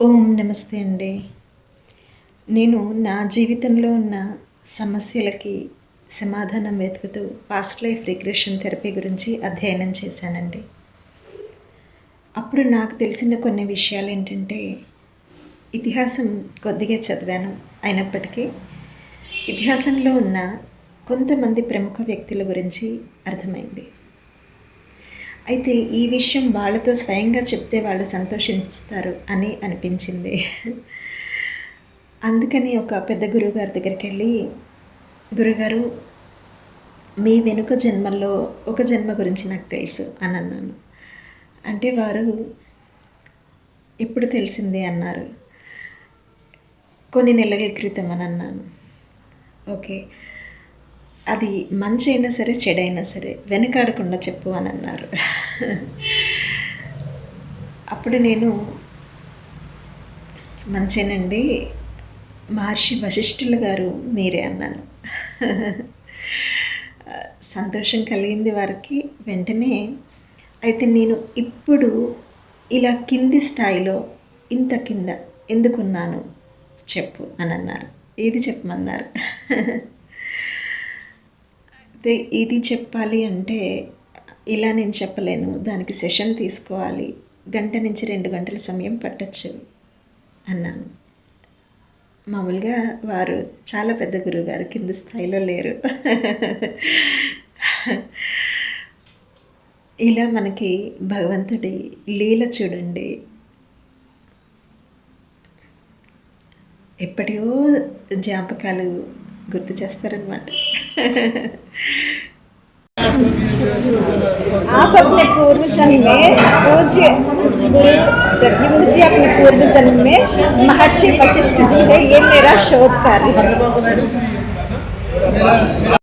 ఓం నమస్తే అండి. నేను నా జీవితంలో ఉన్న సమస్యలకి సమాధానం వెతుకుతూ పాస్ట్ లైఫ్ రిగ్రెషన్ థెరపీ గురించి అధ్యయనం చేశానండి. అప్పుడు నాకు తెలిసిన కొన్ని విషయాలు ఏంటంటే ఇతిహాసం కొద్దిగా చదివాను అయినప్పటికీ ఇతిహాసంలో ఉన్న కొంతమంది ప్రముఖ వ్యక్తుల గురించి అర్థమైంది. అయితే ఈ విషయం వాళ్ళతో స్వయంగా చెప్తే వాళ్ళు సంతోషిస్తారు అని అనిపించింది. అందుకని ఒక పెద్ద గురువుగారి దగ్గరికి వెళ్ళి గురుగారు మీ వెనుక జన్మల్లో ఒక జన్మ గురించి నాకు తెలుసు అని అన్నాను. అంటే వారు ఎప్పుడు తెలిసింది అన్నారు. కొన్ని నెలల క్రితం అని అన్నాను. ఓకే. అది మంచి అయినా సరే చెడైనా సరే వెనకాడకుండా చెప్పు అని అన్నారు. అప్పుడు నేను మంచేనండి మహర్షి వశిష్ఠులు గారు మీరే అన్నాను. సంతోషం కలిగింది వారికి వెంటనే అయితే నేను ఇప్పుడు ఇలా కింది స్థాయిలో ఇంత కింద ఎందుకున్నాను చెప్పు అని అన్నారు. ఏది చెప్పమన్నారు? అయితే ఇది చెప్పాలి అంటే ఇలా నేను చెప్పలేను. దానికి సెషన్ తీసుకోవాలి. గంట నుంచి రెండు గంటల సమయం పట్టచ్చు అన్నాను. మామూలుగా వారు చాలా పెద్ద గురువుగారు కింద స్థాయిలో లేరు. ఇలా మనకి భగవంతుడి లీల చూడండి. ఎప్పటియో జ్ఞాపకాలు గుర్తు చేస్తారనమాట आप अपने पूर्व जन्म में पूज्य गुरु प्रद्युम्न जी अपने पूर्व जन्म में महर्षि वशिष्ठ जी थे ये मेरा शोध कार्य है मेरा मेरा